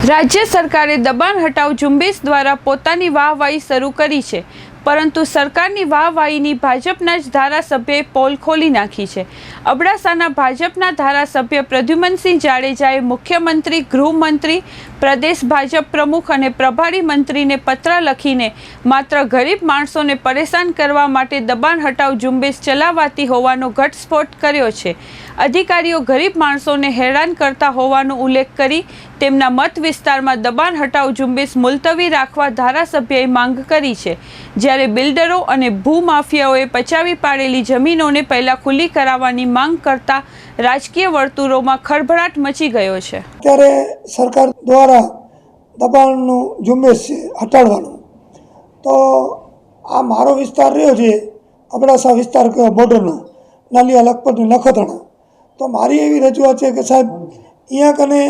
રાજ્ય સરકારે દબાણ હટાવ ઝુંબેશ દ્વારા પોતાની વાહવાહી શરૂ કરી છે. પરંતુ સરકારની વાહવાહીની ભાજપના જ ધારાસભ્યએ પોલ ખોલી નાખી છે. અબડાસાના ભાજપના ધારાસભ્ય પ્રદ્યુમનસિંહ જાડેજાએ મુખ્યમંત્રી, ગૃહમંત્રી, પ્રદેશ ભાજપ પ્રમુખ અને પ્રભારી મંત્રીને પત્ર લખીને માત્ર ગરીબ માણસોને પરેશાન કરવા માટે દબાણ હટાવ ઝુંબેશ ચલાવાતી હોવાનો ઘટસ્ફોટ કર્યો છે. અધિકારીઓ ગરીબ માણસોને હેરાન કરતા હોવાનો ઉલ્લેખ કરી તેમના મત વિસ્તારમાં દબાણ હટાવ ઝુંબેશ મુલતવી રાખવા ધારાસભ્યએ માંગ કરી છે જ્યારે બિલ્ડરો અને ભૂમાફિયાઓએ પચાવી પાડેલી જમીનોને પહેલા ખુલ્લી કરાવવાની માંગ કરતા રાજકીય વર્તુળોમાં ખળભળાટ મચી ગયો છે. ત્યારે સરકાર દ્વારા દબાણનું ઝુંબેશ છે, હટાડવાનું. તો આ મારો વિસ્તાર રહ્યો છે, અબડાસા વિસ્તાર બોર્ડરનો, નાલિયા લખપતની નખત્રાણા. તો મારી એવી રજૂઆત છે કે સાહેબ, અહીંયા કને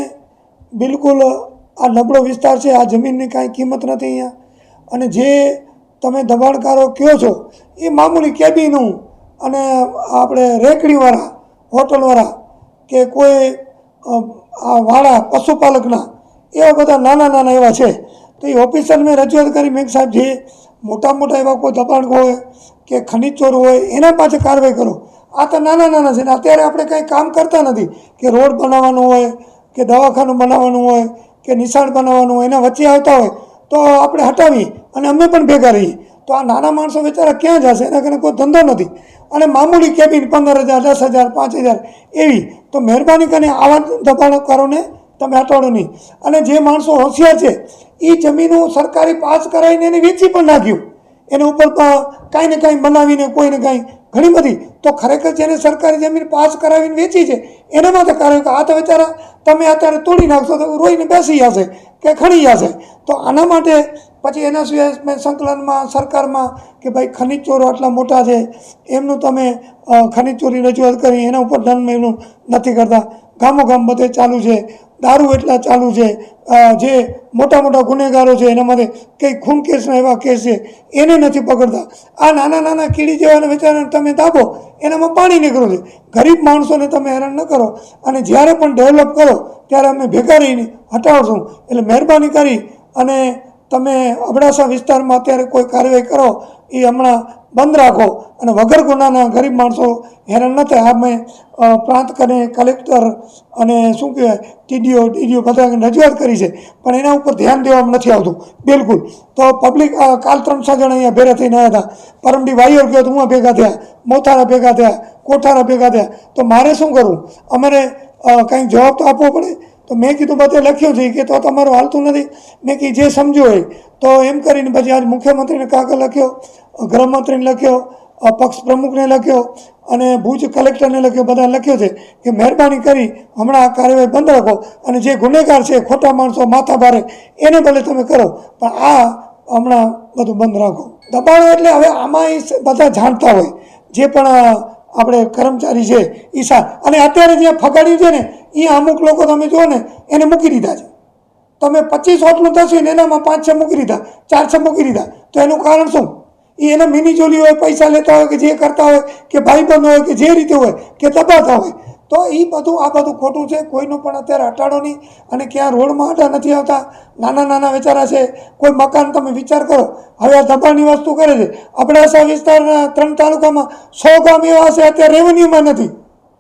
બિલકુલ આ નબળો વિસ્તાર છે, આ જમીનની કાંઈ કિંમત નથી અહીંયા. અને જે તમે દબાણકારો કહો છો? એ મામૂલી કેબીનું અને આપણે રેકડીવાળા, હોટલવાળા કે કોઈ આ વાળા પશુપાલકના એવા બધા નાના નાના એવા છે. તો એ ઓફિસર મેં રજૂઆત કરી, મેં સાહેબજી મોટા મોટા એવા કોઈ દબાણ હોય કે ખનિજ ચોર હોય, એના પાછળ કાર્યવાહી કરો. આ તો નાના નાના છે ને અત્યારે આપણે કંઈ કામ કરતા નથી કે રોડ બનાવવાનું હોય, કે દવાખાનું બનાવવાનું હોય, કે નિશાળ બનાવવાનું હોય, એના વચ્ચે આવતા હોય. તો આપણે હટાવીએ અને અમે પણ ભેગા રહીએ. તો આ નાના માણસો બિચારા ક્યાં જશે? એના કારણે કોઈ ધંધો નથી. અને મામૂલી કેબિન પંદર હજાર દસ હજાર પાંચ હજાર એવી. તો મહેરબાની કરીને આવા દબાણકારોને તમે હટાડો નહીં. અને જે માણસો હોશિયાર છે એ જમીનો સરકારી પાસ કરાવીને એને વેચી પણ નાખ્યું. એના ઉપર કાંઈ ને કાંઈ બનાવીને કોઈને કાંઈ ઘણી બધી. તો ખરેખર જેને સરકારી જમીન પાસ કરાવીને વેચી છે, એના માટે કારણ કે આ તો બિચારા તમે અત્યારે તોડી નાખશો તો રોઈને બેસી જશે કે ખણી જશે તો આના માટે પછી એના સિવાય સંકલનમાં, સરકારમાં કે ભાઈ ખનિજ ચોરો આટલા મોટા છે, એમનું તમે ખનીજ ચોરી રજૂઆત કરી, એના ઉપર દંડ એમનું નથી કરતા. ગામો ગામ બધે ચાલુ છે, દારૂ એટલા ચાલુ છે જે મોટા મોટા ગુનેગારો છે, એના માટે કંઈ ખૂન કેસના એવા કેસ છે, એને નથી પકડતા. આ નાના નાના કીડી જેવાને વિચારાને તમે દાબો, એનામાં પાણી નીકળો છે. ગરીબ માણસોને તમે હેરાન ન કરો. અને જ્યારે પણ ડેવલપ કરો, ત્યારે અમે ભેગા રહીને હટાવશું. એટલે મહેરબાની કરી અને તમે અબડાસા વિસ્તારમાં અત્યારે કોઈ કાર્યવાહી કરો, એ હમણાં બંધ રાખો. અને વગર ગુનાના ગરીબ માણસો હેરાન ન થાય. અમે પ્રાંત અને કલેક્ટર અને શું કહેવાય, ટીડીઓ, ડીડીઓ બધા રજૂઆત કરી છે. પણ એના ઉપર ધ્યાન દેવામાં નથી આવતું. બિલકુલ. તો પબ્લિક કાલ ત્રણ છ જણા અહીંયા ભેગા થઈને આવ્યા હતા. પરમડી વાયર ગયો તો હું ભેગા થયા. મોથારા ભેગા થયા. કોઠારા ભેગા થયા. તો મારે શું કરવું? અમારે કંઈક જવાબ તો આપવો પડે. તો મેં કીધું, બધે લખ્યું છે. કે તો તમારું હાલતું નથી. મેં કીધું, જે સમજ્યું હોય, તો એમ કરીને પછી આજ મુખ્યમંત્રીને કાગળ લખ્યો, ગૃહમંત્રીને લખ્યો પક્ષ પ્રમુખને લખ્યો, અને ભુજ કલેક્ટરને લખ્યો, બધા લખ્યો છે કે મહેરબાની કરી હમણાં આ કાર્યવાહી બંધ રાખો અને જે ગુનેગાર છે, ખોટા માણસો માથા ભારે, એને ભલે તમે કરો, પણ આ હમણાં બધું બંધ રાખો. દબાણો એટલે હવે આમાં બધા જાણતા હોય. જે પણ આપણે કર્મચારી છે ઈશા અને અત્યારે જ્યાં ફગાડ્યું છે ને એ અમુક લોકો તમે જુઓ ને, એને મૂકી દીધા છે. તમે પચીસ હોટલું થશે ને એનામાં પાંચ છ મૂકી દીધા, ચાર છ મૂકી દીધા. તો એનું કારણ શું? એ એના મિની ચોલી હોય, પૈસા લેતા હોય કે જે કરતા હોય, કે ભાઈબંધ હોય, કે જે રીતે હોય, કે દબાતા હોય. તો એ બધું, આ બધું ખોટું છે. કોઈનું પણ અત્યારે હટાડો નહીં અને ક્યાં રોડમાં આટા નથી આવતા. નાના નાના વેચારા છે. કોઈ મકાન તમે વિચાર કરો. હવે આ દબાણની વસ્તુ કરે છે. અબડાસા વિસ્તારના ત્રણ તાલુકામાં સો ગામ એવા હશે અત્યારે રેવન્યુમાં નથી.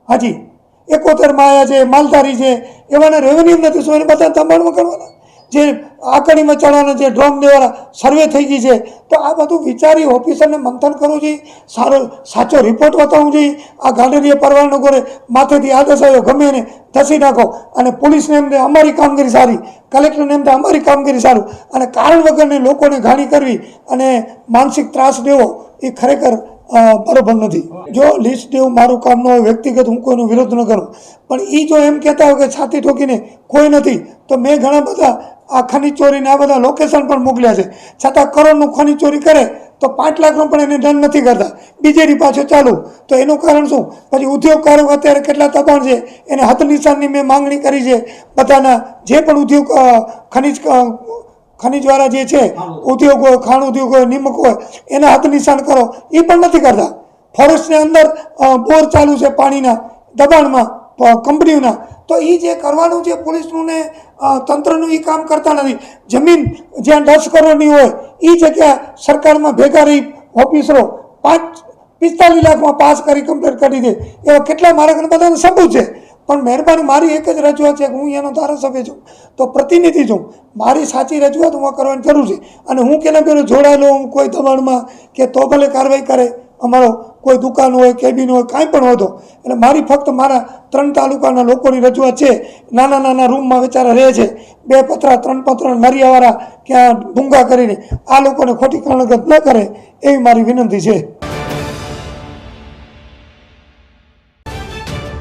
હાજી. એકોતેરમાં આવ્યા છે, માલધારી છે, એવાને રેવન્યુ નથી શું એને બધા દબાણમાં કરવાના. જે આકડીમાં ચડવાના છે ડ્રોમ દેવાના સર્વે થઈ ગઈ છે. તો આ બધું વિચારી ઓફિસરને મંથન કરવું જોઈએ. સારો, સાચો રિપોર્ટ બતાવવું જોઈએ. આ ગાંધીજીએ પરવાનો કરે, માથેથી આદેશ આવ્યો ગમે એને ધસી નાખો. અને પોલીસને એમ અમારી કામગીરી સારી. કલેક્ટરને એમ અમારી કામગીરી સારું. અને કારણ વગરને લોકોને ઘાણી કરવી અને માનસિક ત્રાસ દેવો, એ ખરેખર બરોબર નથી. જો લિસ્ટ દેવું મારું કામ ન હોય, વ્યક્તિગત હું કોઈનો વિરોધ ન કરું. પણ એ જો એમ કહેતા હોય કે છાતી ઠોકીને કોઈ નથી, તો મેં ઘણા બધા આ ખનીજ ચોરીને આ બધા લોકેશન પણ મોકલ્યા છે. છતાં કરોડનું ખનીજ ચોરી કરે, તો પાંચ લાખનો પણ એને દંડ નથી કરતા. બીજેની પાછળ ચાલુ. તો એનું કારણ શું? પછી ઉદ્યોગકારો અત્યારે કેટલા દબાણ છે? એને હદ નિશાનની મેં માંગણી કરી છે. બધાના જે પણ ઉદ્યોગ ખનીજ ખનીજવાળા જે છે, ઉદ્યોગ હોય, ખાણ ઉદ્યોગ હોય, નિમક હોય, એના હાથ નિશાન કરો. એ પણ નથી કરતા. ફોરેસ્ટની અંદર બોર ચાલુ છે પાણીના, દબાણમાં કંપનીઓના. તો એ જે કરવાનું છે, પોલીસનું ને તંત્રનું એ કામ કરતા નથી. જમીન જ્યાં દસ કરોડની હોય એ જગ્યા સરકારમાં ભેગા રહી ઓફિસરો પાંચ, પિસ્તાલીસ લાખમાં પાસ કરી, કમ્પ્લીટ કરી દે. એવા કેટલા મારા બધાને સબૂત છે. પણ મહેરબાની મારી એક જ રજૂઆત છે કે હું એનો ધારાસભ્ય છું. તો પ્રતિનિધિ છું. મારી સાચી રજૂઆત હું કરવાની જરૂર છે. અને હું કેના પેલું જોડાયેલો હું કોઈ દબાણમાં કે તો ભલે કાર્યવાહી કરે, અમારો કોઈ દુકાન હોય કેબિન હોય, કાંઈ પણ હોય તો. એટલે મારી ફક્ત મારા ત્રણ તાલુકાના લોકોની રજૂઆત છે. નાના નાના રૂમમાં વેચારા રહે છે. બે પતરા, ત્રણ પતરા, નરિયાવાળા ક્યાં ભૂંગા કરીને આ લોકોને ખોટી કારણગત ન કરે એવી મારી વિનંતી છે.